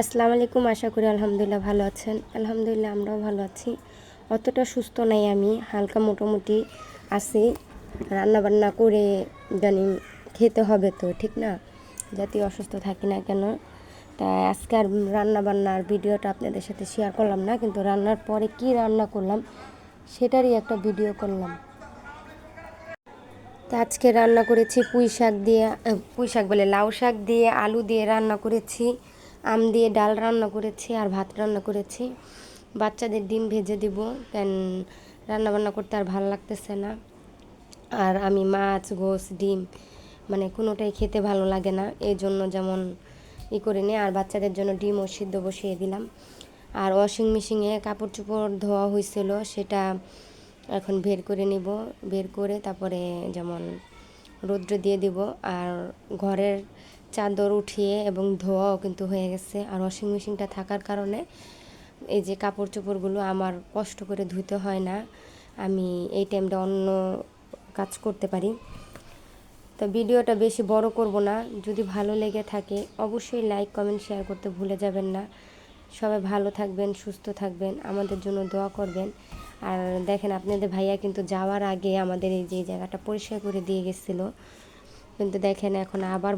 আসসালামু আলাইকুম, আশা করি আলহামদুলিল্লাহ ভালো আছেন। আলহামদুলিল্লাহ আমরাও ভালো আছি। অতটা সুস্থ নাই আমি, হালকা মোটামুটি আছি। রান্নাবান্না করে জানি খেতে হবে তো, ঠিক না? যাতে অসুস্থ থাকি না কেন। তাই আজকে আর রান্নাবান্নার ভিডিওটা আপনাদের সাথে শেয়ার করলাম না, কিন্তু রান্নার পরে কি রান্না করলাম সেটারই একটা ভিডিও করলাম। তা আজকে রান্না করেছি পুঁই শাক দিয়ে পুঁই শাক বলে লাউ শাক দিয়ে, আলু দিয়ে রান্না করেছি। আম দিয়ে ডাল রান্না করেছি আর ভাত রান্না করেছি। বাচ্চাদের ডিম ভেজে দিব কেন রান্না বান্না করতে আর ভালো লাগতেছে না। আর আমি মাছ, গোস, ডিম মানে কোনোটাই খেতে ভালো লাগে না। এই জন্য যেমন ই করে নিই আর বাচ্চাদের জন্য ডিমও সিদ্ধ বসিয়ে দিলাম। আর ওয়াশিং মেশিনে কাপড় চোপড় ধোয়া হয়েছিল সেটা এখন বের করে নিব। বের করে তারপরে যেমন রৌদ্রে দিয়ে দিব। আর ঘরের চাদর উঠিয়ে এবং ধোয়াও কিন্তু হয়ে গেছে। আর ওয়াশিং মেশিনটা থাকার কারণে এই যে কাপড় চোপড়গুলো আমার কষ্ট করে ধুতে হয় না, আমি এই টাইমটা অন্য কাজ করতে পারি। তো ভিডিওটা বেশি বড় করব না, যদি ভালো লেগে থাকে অবশ্যই লাইক কমেন্ট শেয়ার করতে ভুলে যাবেন না। সবাই ভালো থাকবেন, সুস্থ থাকবেন, আমাদের জন্য দোয়া করবেন। আর দেখেন আপনাদের ভাইয়া কিন্তু যাওয়ার আগে আমাদের এই যে জায়গাটা পরিষ্কার করে দিয়ে গেছিল। কিন্তু দেখেন এখন আবার